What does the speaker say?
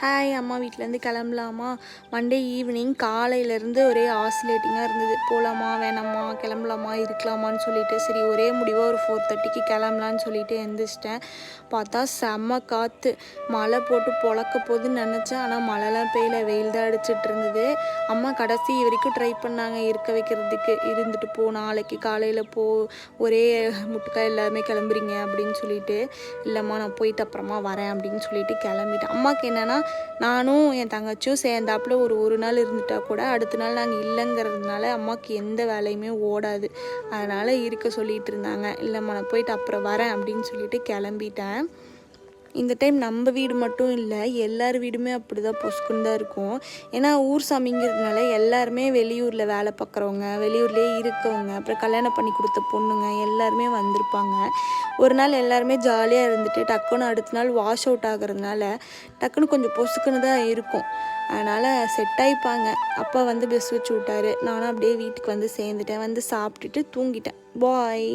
Hi அம்மா வீட்டிலேருந்து கிளம்பலாமா? மண்டே ஈவினிங் காலையிலேருந்து ஒரே ஆசிலேட்டிங்காக இருந்தது. போகலாமா வேணாமா கிளம்பலாமா இருக்கலாமான்னு சொல்லிட்டு சரி ஒரே முடிவாக ஒரு ஃபோர் தேர்ட்டிக்கு கிளம்பலான்னு சொல்லிட்டு எழுந்திரிச்சிட்டேன் பார்த்தா செம்ம காற்று மழை போட்டு பொழக்க போகுதுன்னு நினச்சேன். ஆனால் மழைலாம் பெய்யல. வெயில் தான் அடிச்சிட்டு இருந்தது. அம்மா கடைசி வரைக்கும் ட்ரை பண்ணாங்க இருக்க வைக்கிறதுக்கு. இருந்துட்டு போ நாளைக்கு காலையில் போ. ஒரே முட்டுக்காய் எல்லாருமே கிளம்புறீங்க அப்படின்னு சொல்லிட்டு இல்லைம்மா நான் போயிட்டு அப்புறமா வரேன் அப்படின்னு சொல்லிட்டு கிளம்பிட்டேன். அம்மாவுக்கு என்னென்னா நானும் என் தங்கச்சியும் சேர்ந்தாப்புல ஒரு ஒரு நாள் இருந்துட்டா கூட அடுத்த நாள் நாங்கள் இல்லைங்கிறதுனால அம்மாவுக்கு எந்த வேலையுமே ஓடாது. அதனால் இருக்க சொல்லிட்டு இருந்தாங்க. இல்லைம்மா நான் போயிட்டு அப்புறம் வரேன் அப்படின்னு சொல்லிட்டு கிளம்பிட்டேன். இந்த டைம் நம்ம வீடு மட்டும் இல்லை எல்லார் வீடுமே அப்படி தான் பொசுக்குன்னு தான் இருக்கும். ஏன்னா ஊர் சாமிங்கிறதுனால எல்லாருமே வெளியூரில் வேலை பார்க்குறவங்க வெளியூர்லேயே இருக்கவங்க அப்புறம் கல்யாணம் பண்ணி கொடுத்த பொண்ணுங்க எல்லாருமே வந்திருப்பாங்க. ஒரு நாள் எல்லாருமே ஜாலியாக இருந்துட்டு டக்குன்னு அடுத்த நாள் வாஷ் அவுட் ஆகிறதுனால டக்குன்னு கொஞ்சம் பொசுக்குன்னு தான் இருக்கும். அதனால் செட் ஆகிப்பாங்க அப்பா வந்து பெஸ் வச்சு விட்டாரு. நானும் அப்படியே வீட்டுக்கு வந்து சேர்ந்துட்டேன். வந்து சாப்பிட்டுட்டு தூங்கிட்டேன். பாய்